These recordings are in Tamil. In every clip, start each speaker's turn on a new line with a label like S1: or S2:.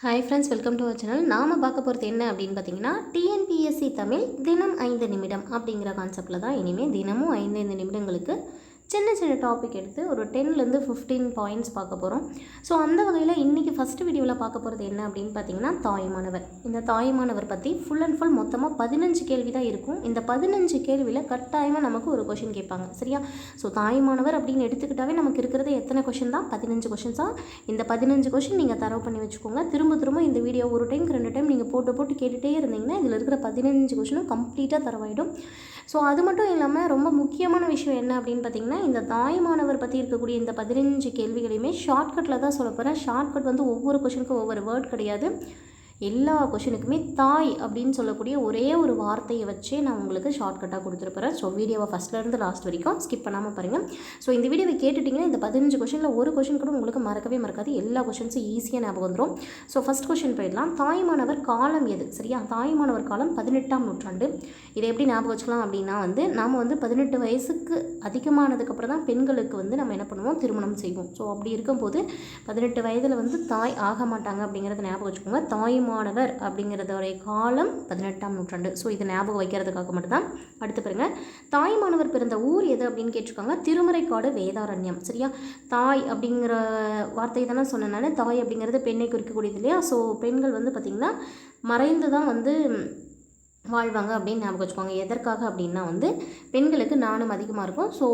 S1: Hi friends welcome to our channel நாம் பார்க்க போகிறது என்ன அப்படின்னு பார்த்தீங்கன்னா டிஎன்பிஎஸ்சி தமிழ் தினம் ஐந்து நிமிடம் அப்படிங்கிற கான்செப்டில் தான் இனிமேல் தினமும் ஐந்து ஐந்து நிமிடங்களுக்கு சின்ன சின்ன டாபிக் எடுத்து ஒரு டென்லேருந்து ஃபிஃப்டீன் பாயிண்ட்ஸ் பார்க்க போகிறோம் ஸோ அந்த வகையில் இன்றைக்கி ஃபஸ்ட்டு வீடியோவில் பார்க்க போகிறது என்ன அப்படின்னு பார்த்தீங்கன்னா தாய்மானவர் இந்த தாய்மானவர் பற்றி ஃபுல் அண்ட் ஃபுல் மொத்தமாக பதினஞ்சு கேள்வி தான் இருக்கும். இந்த பதினஞ்சு கேள்வியில் கட்டாயமாக நமக்கு ஒரு கொஷின் கேட்பாங்க. சரியா? ஸோ தாய்மானவர் அப்படின்னு எடுத்துக்கிட்டாவே நமக்கு இருக்கிறது எத்தனை கொஷின் தான்? பதினஞ்சு கொஷின்ஸாக இந்த பதினஞ்சு கொஷின் நீங்கள் தரவு பண்ணி வச்சுக்கோங்க. திரும்ப திரும்ப இந்த வீடியோ ஒரு டைம் ரெண்டு டைம் நீங்கள் போட்டு போட்டு கேட்டுகிட்டே இருந்தீங்கன்னா இதில் இருக்கிற பதினஞ்சு கொஷினும் கம்ப்ளீட்டாக தரவாயிடும். ஸோ அது மட்டும் இல்லாமல் ரொம்ப முக்கியமான விஷயம் என்ன அப்படின்னு பார்த்தீங்கன்னா இந்த தாய்மானவர் பற்றி இருக்கக்கூடிய இந்த பதினஞ்சு கேள்விகளையுமே ஷார்ட்கட்டில் தான் சொல்ல போகிறேன் ஷார்ட்கட் வந்து ஒவ்வொரு கொஷனுக்கும் ஒவ்வொரு வேர்ட் கிடையாது. எல்லா கொஷினுக்குமே தாய் அப்படின்னு சொல்லக்கூடிய ஒரே ஒரு வார்த்தையை வச்சே நான் உங்களுக்கு ஷார்ட்கட்டாக கொடுத்துருப்பேன் ஸோ வீடியோவை ஃபஸ்ட்லேருந்து லாஸ்ட் வரைக்கும் ஸ்கிப் பண்ணாமல் பாருங்கள் ஸோ இந்த வீடியோவை கேட்டுட்டிங்கன்னா இந்த பதினஞ்சு கொஷனில் ஒரு கொஷின் கூட உங்களுக்கு மறக்கவே மறக்காது. எல்லா கொஷின்ஸும் ஈஸியாக ஞாபகம் வந்துடும் ஸோ ஃபஸ்ட் கொஷின் போயிடலாம். தாய்மானவர் காலம் எது? சரியா? தாய்மானவர் காலம் பதினெட்டாம் நூற்றாண்டு. இதை எப்படி ஞாபகம் வச்சுக்கலாம் அப்படின்னா வந்து நாம் வந்து பதினெட்டு வயசுக்கு அதிகமானதுக்கப்புறம் தான் பெண்களுக்கு வந்து நம்ம என்ன பண்ணுவோம்? திருமணம் செய்வோம். ஸோ அப்படி இருக்கும்போது பதினெட்டு வயதில் வந்து தாய் ஆக மாட்டாங்க அப்படிங்கிறத ஞாபகம் வச்சுக்கோங்க. தாய்மானவர் அப்படிங்கிறதோடைய காலம் பதினெட்டாம் நூற்றாண்டு. ஸோ இது ஞாபகம் வைக்கிறதுக்காக மட்டும்தான். அடுத்து பாருங்க. தாய்மானவர் பிறந்த ஊர் எது அப்படின்னு கேட்டிருக்காங்க. திருமறைக்காடு வேதாரண்யம். சரியா? தாய் அப்படிங்கிற வார்த்தை தானே சொன்னனால தாய் அப்படிங்கிறது பெண்ணை குறிக்கக்கூடியது இல்லையா? ஸோ பெண்கள் வந்து பார்த்திங்கன்னா மறைந்து தான் வந்து வாழ்வாங்க அப்படின்னு ஞாபகம் வச்சுக்கோங்க. எதற்காக அப்படின்னா வந்து பெண்களுக்கு நாணம் அதிகமாக இருக்கும். ஸோ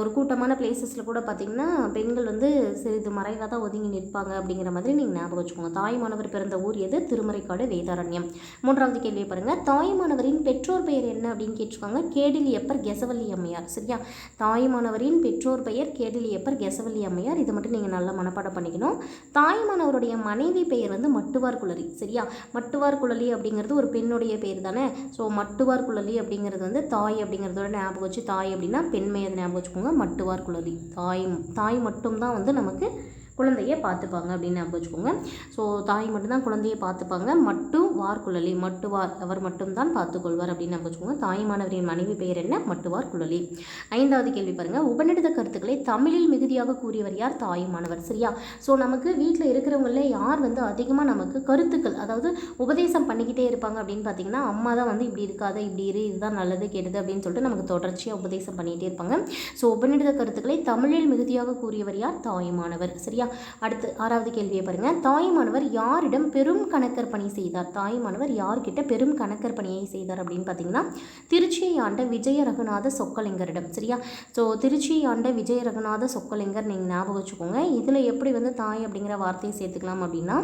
S1: ஒரு கூட்டமான பிளேசஸில் கூட பார்த்திங்கன்னா பெண்கள் வந்து சிறிது மறைவாக தான் ஒதுங்கி நிற்பாங்க அப்படிங்கிற மாதிரி நீங்கள் ஞாபகம் வச்சுக்கோங்க. தாய்மானவர் பிறந்த ஊர் எது? திருமறைக்காடு வேதாரண்யம். மூன்றாவது கேள்வியை பாருங்கள் தாய்மானவரின் பெற்றோர் பெயர் என்ன அப்படின்னு கேட்டிருக்காங்க கேடிலியப்பர் கெசவல்லி அம்மையார். சரியா? தாய்மானவரின் பெற்றோர் பெயர் கேடிலியப்பர் கெசவல்லி அம்மையார். இதை மட்டும் நீங்கள் நல்லா மனப்பாடம் பண்ணிக்கணும். தாய்மானவருடைய மனைவி பெயர் வந்து மட்டுவார் குளரி சரியா? மட்டுவார் குழலி அப்படிங்கிறது ஒரு பெண்ணுடைய பெயர் தான். ஸோ மட்டுவார் குழலி அப்படிங்கிறது வந்து தாய் அப்படிங்கிறதோட ஞாபகம் வச்சு தாய் அப்படின்னா பெண்மையை ஞாபகம் வச்சுக்கோங்க மட்டுவார் குழலி தாய் தாய் மட்டும்தான் வந்து நமக்கு குழந்தைய பார்த்துப்பாங்க அப்படின்னு ஞாபகம் வச்சுக்கோங்க. ஸோ தாய் மட்டும்தான் குழந்தைய பார்த்துப்பாங்க. மட்டும் வார் குழலி மட்டுவார் அவர் மட்டும்தான் பார்த்துக்கொள்வார் அப்படின்னு ஞாபகம் வச்சுக்கோங்க. தாய்மானவரின் மனைவி பெயர் என்ன? மட்டுவார் குழலி. ஐந்தாவது கேள்வி பாருங்கள் உபநிடத கருத்துக்களை தமிழில் மிகுதியாக கூறியவர் யார்? தாயுமானவர் சரியா? ஸோ நமக்கு வீட்டில் இருக்கிறவங்கள யார் வந்து அதிகமாக நமக்கு கருத்துக்கள் அதாவது உபதேசம் பண்ணிக்கிட்டே இருப்பாங்க அப்படின்னு பார்த்தீங்கன்னா அம்மா தான் வந்து இப்படி இருக்காத இப்படி இரு இதுதான் நல்லது கெடுது அப்படின்னு சொல்லிட்டு நமக்கு தொடர்ச்சியாக உபதேசம் பண்ணிகிட்டே இருப்பாங்க. ஸோ உபநிடத கருத்துக்களை தமிழில் மிகுதியாக கூறியவர் யார்? தாயுமானவர் சரியா? அடுத்து ஆறாவது கேள்வியை பாருங்கள் தாய்மானவர் யாரிடம் பெரும் கணக்கர் பணி செய்தார்? தாய்மானவர் யார்கிட்ட பெரும் கணக்கர் பணியை செய்தார் அப்படின்னு பார்த்தீங்கன்னா திருச்சியை ஆண்ட விஜய ரகுநாத சொக்கலிங்கரிடம். சரியா? ஸோ திருச்சியை ஆண்ட விஜய ரகுநாத சொக்கலிங்கர் நீங்கள் ஞாபகம் வச்சுக்கோங்க. இதில் எப்படி வந்து தாய் அப்படிங்கிற வார்த்தையை சேர்த்துக்கலாம் அப்படின்னா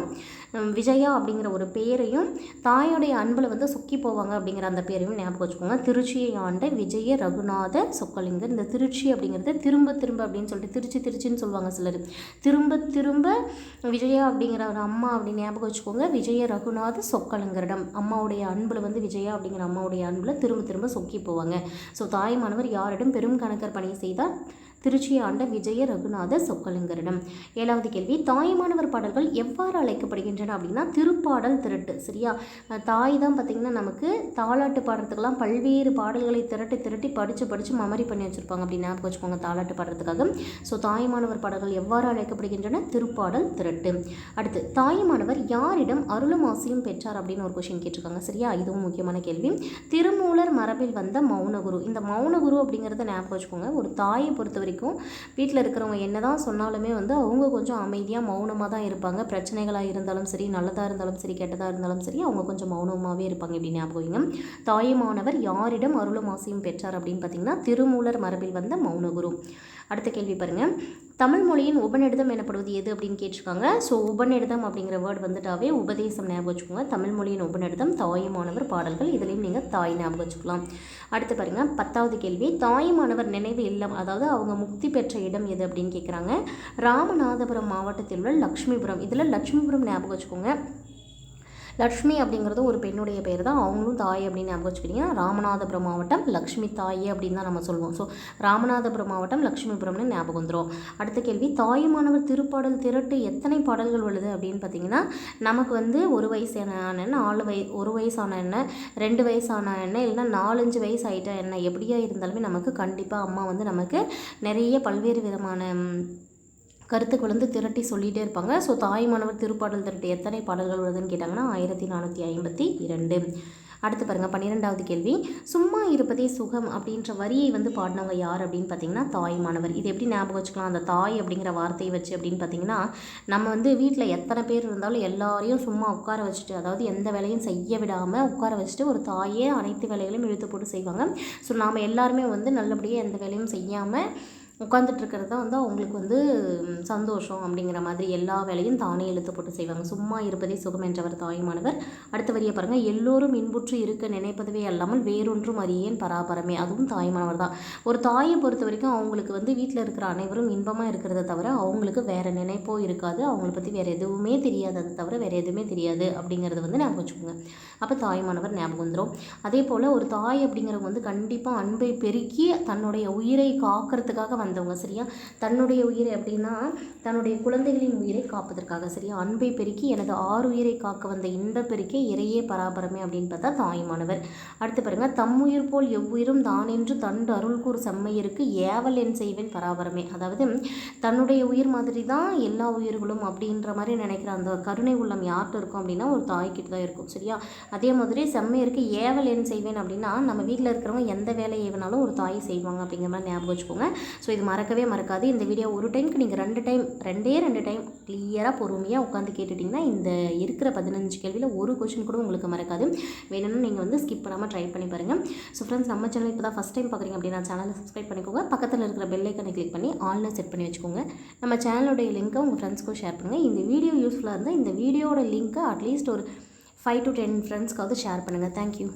S1: விஜயா அப்படிங்கிற ஒரு பேரையும் தாயோடைய அன்பில் வந்து சொக்கி போவாங்க அப்படிங்கிற அந்த பேரையும் ஞாபகம் வச்சுக்கோங்க. திருச்சியை ஆண்ட விஜய ரகுநாத சொக்கலிங்கர். இந்த திருச்சி அப்படிங்கிறது திரும்ப திரும்ப அப்படின்னு சொல்லிட்டு திருச்சி திருச்சின்னு சொல்லுவாங்க சிலர். திரும்ப திரும்ப திரும்ப விஜயா அப்படிங்கிற ஒரு அம்மா அப்படின்னு ஞாபகம் வச்சுக்கோங்க. விஜய ரகுநாத சொக்கலிங்கரிடம். அம்மாவுடைய அன்பில் வந்து விஜயா அப்படிங்கிற அம்மாவுடைய அன்பில் திரும்ப திரும்ப சொக்கி போவாங்க. ஸோ தாய்மானவர் யாரிடம் பெரும் கணக்கர் பணி செய்தால் திருச்சி ஆண்ட விஜய ரகுநாத சொக்கலிங்கரிடம். ஏழாவது கேள்வி தாய்மானவர் பாடல்கள் எவ்வாறு அழைக்கப்படுகின்றன அப்படின்னா திருப்பாடல் திரட்டு சரியா? தாய் தான் பார்த்திங்கன்னா நமக்கு தாலாட்டு பாடுறதுக்கெல்லாம் பல்வேறு பாடல்களை திரட்டி திரட்டி படித்து படித்து மமரி பண்ணி வச்சுருப்பாங்க அப்படின்னு ஞாபகம் வச்சுக்கோங்க தாலாட்டு பாடுறதுக்காக. ஸோ தாய்மானவர் பாடல்கள் எவ்வாறு அழைக்கப்படுகின்றன? திருப்பாடல் திரட்டு. அடுத்து தாய்மானவர் யாரிடம் அருளும் ஆசையும் பெற்றார் அப்படின்னு ஒரு கொஷின் கேட்டிருக்காங்க சரியா? இதுவும் முக்கியமான கேள்வி. திருமூலர் மரபில் வந்த மௌனகுரு. இந்த மௌனகுரு அப்படிங்கிறத ஞாபகம் வச்சுக்கோங்க ஒரு தாயை பொறுத்த வரைக்கும் வீட்டில் இருக்கிறவங்க என்ன தான் சொன்னாலுமே வந்து அவங்க கொஞ்சம் அமைதியாக மௌனமாக தான் இருப்பாங்க. பிரச்சனைகளாக இருந்தாலும் சரி நல்லதாக இருந்தாலும் சரி கெட்டதாக இருந்தாலும் சரி அவங்க கொஞ்சம் மௌனமாகவே இருப்பாங்க. இப்படி ஞாபகம் வைங்க தாயுமானவர் யாரிடம் அருளும் ஆசையும் பெற்றார் அப்படின்னு பார்த்தீங்கன்னா திருமூலர் மரபில் வந்த மௌனகுரு. அடுத்த கேள்வி பாருங்கள் தமிழ் மொழியின் உபநிடதம் எனப்படுவது எது அப்படின்னு கேட்டிருக்காங்க. ஸோ உபநிடதம் அப்படிங்கிற வேர்டு வந்துட்டாவே உபதேசம் ஞாபகம் வச்சுக்கோங்க. தமிழ் மொழியின் உபநிடதம் தாயுமானவர் பாடல்கள் இதுலேயும் நீங்கள் தாய் ஞாபகம் வச்சுக்கலாம். அடுத்து பாருங்கள் பத்தாவது கேள்வி. தாயுமானவர் நினைவு இல்லம் அதாவது அவங்க முக்தி பெற்ற இடம் எது அப்படின்னு கேட்குறாங்க ராமநாதபுரம் மாவட்டத்தில் உள்ள லக்ஷ்மிபுரம். இதில் லக்ஷ்மிபுரம் ஞாபகம் வச்சுக்கோங்க. லக்ஷ்மி அப்படிங்கிறது ஒரு பெண்ணுடைய பேர் தான். அவங்களும் தாய் அப்படின்னு ஞாபகம் வச்சுக்கிட்டிங்கன்னா ராமநாதபுரம் மாவட்டம் லக்ஷ்மி தாய் அப்படின்னு தான் நம்ம சொல்லுவோம். ஸோ ராமநாதபுரம் மாவட்டம் லக்ஷ்மிபுரம்னு ஞாபகம் வந்துடும் அடுத்த கேள்வி தாயுமானவர் திருப்பாடல் திரட்டு எத்தனை பாடல்கள் உள்ளது அப்படின்னு பார்த்தீங்கன்னா நமக்கு வந்து ஒரு வயசான நாலு வய ஒரு வயசான என்ன ரெண்டு வயசான என்ன இல்லைன்னா நாலஞ்சு வயசு ஆகிட்ட என்ன எப்படியா இருந்தாலுமே நமக்கு கண்டிப்பாக அம்மா வந்து நமக்கு நிறைய பல்வேறு விதமான கருத்துக்கள் வந்து திரட்டி சொல்லிகிட்டே இருப்பாங்க. ஸோ தாய் மாணவர் திருப்பாடல் திரட்டி எத்தனை பாடல்கள் வருதுன்னு கேட்டாங்கன்னா ஆயிரத்தி நானூற்றி ஐம்பத்தி இரண்டு. அடுத்து பாருங்கள் பன்னிரெண்டாவது கேள்வி. சும்மா இருப்பதே சுகம் அப்படின்ற வரியை வந்து பாடினவங்க யார் அப்படின்னு பார்த்தீங்கன்னா தாய் மாணவர். இது எப்படி ஞாபகம் வச்சுக்கலாம்? அந்த தாய் அப்படிங்கிற வார்த்தையை வச்சு அப்படின்னு பார்த்தீங்கன்னா நம்ம வந்து வீட்டில் எத்தனை பேர் இருந்தாலும் எல்லாரையும் சும்மா உட்கார வச்சுட்டு அதாவது எந்த வேலையும் செய்ய விடாமல் உட்கார வச்சுட்டு ஒரு தாயே அனைத்து வேலைகளையும் இழுத்து போட்டு செய்வாங்க. ஸோ நாம் எல்லாருமே வந்து நல்லபடியாக எந்த வேலையும் செய்யாமல் உட்காந்துட்டு இருக்கிறது தான் வந்து அவங்களுக்கு வந்து சந்தோஷம் அப்படிங்கிற மாதிரி எல்லா வேலையும் தானே இழுத்து போட்டு செய்வாங்க. சும்மா இருப்பதே சுகம் என்றவர் தாய்மானவர் அடுத்த வரியை பாருங்கள் எல்லோரும் இன்புற்று இருக்க நினைப்பதுவே அல்லாமல் வேறொன்றும் அறியேன் பராபரமே. அதுவும் தாய்மானவர் தான். ஒரு தாயை பொறுத்த வரைக்கும் அவங்களுக்கு வந்து வீட்டில் இருக்கிற அனைவரும் இன்பமாக இருக்கிறத தவிர அவங்களுக்கு வேறு நினைப்போ இருக்காது. அவங்கள பற்றி வேறு எதுவுமே தெரியாது. அதை தவிர வேறு எதுவுமே தெரியாது அப்படிங்கிறத வந்து ஞாபகம் வச்சுக்கோங்க. அப்போ தாய்மானவர் ஞாபகம் வந்துடும் அதே போல் ஒரு தாய் அப்படிங்கிறவங்க வந்து கண்டிப்பாக அன்பை பெருக்கி தன்னுடைய உயிரை காக்கிறதுக்காக வந்து வந்தவங்க சரியா? தன்னுடைய உயிரை அப்படின்னா தன்னுடைய குழந்தைகளின் உயிரை காப்பதற்காக சரியா? அன்பை பெருக்கி எனது ஆறு உயிரை காக்க வந்த இன்ப பெருக்கே இறையே பராபரமே அப்படின்னு பார்த்தா தாய்மானவர். அடுத்து பாருங்க தம்முயிர் போல் எவ்வுயிரும் தான் என்று தண்டு அருள்கூர் கூறு செம்மையருக்கு ஏவல் என் செய்வேன் பராபரமே. அதாவது தன்னுடைய உயிர் மாதிரி தான் எல்லா உயிர்களும் அப்படின்ற மாதிரி நினைக்கிற அந்த கருணை உள்ளம் யார்கிட்ட இருக்கும் அப்படின்னா ஒரு தாய்கிட்ட தான் இருக்கும் சரியா? அதே மாதிரி செம்மையருக்கு ஏவல் என் செய்வேன் அப்படின்னா நம்ம வீட்டில் இருக்கிறவங்க எந்த வேலையை வேணாலும் ஒரு தாய் செய்வாங்க அப்படிங்கிற மாதிரி ஞாபகம் வச்சுக்கோங்க. ஸோ இது மறக்கவே மறக்காது. இந்த வீடியோ ஒரு டைமுக்கு நீங்கள் ரெண்டு டைம் ரெண்டே ரெண்டு டைம் கிளியராக பொறுமையாக உட்காந்து கேட்டுட்டிங்கன்னா இந்த இருக்கிற பதினஞ்சு கேள்வியில் ஒரு கொஷின் கூட உங்களுக்கு மறக்காது. வேணும்னு நீங்கள் வந்து ஸ்கிப் பண்ணாமல் ட்ரை பண்ணி பாருங்கள் ஸோ ஃப்ரெண்ட்ஸ் நம்ம சேனல் இப்போ தான் ஃபஸ்ட் டைம் பார்க்குறீங்க அப்படின்னா சேனலை சப்ஸ்கிரைப் பண்ணிக்கோங்க. பக்கத்தில் இருக்கிற பெல்லைக்கனை கிளிக் பண்ணி ஆன்லைன் செட் பண்ணி வச்சுக்கோங்க. நம்ம சேனலோடைய லிங்க்கை உங்கள் ஃப்ரெண்ட்ஸ்க்கும் ஷேர் பண்ணுங்கள் இந்த வீடியோ யூஸ்ஃபுல்லாக இருந்தால் இந்த வீடியோட லிங்க்கை அட்லீஸ்ட் ஒரு ஃபைவ் டு டென் ஃப்ரெண்ட்ஸ்க்காவது ஷேர் பண்ணுங்கள் தேங்க்யூ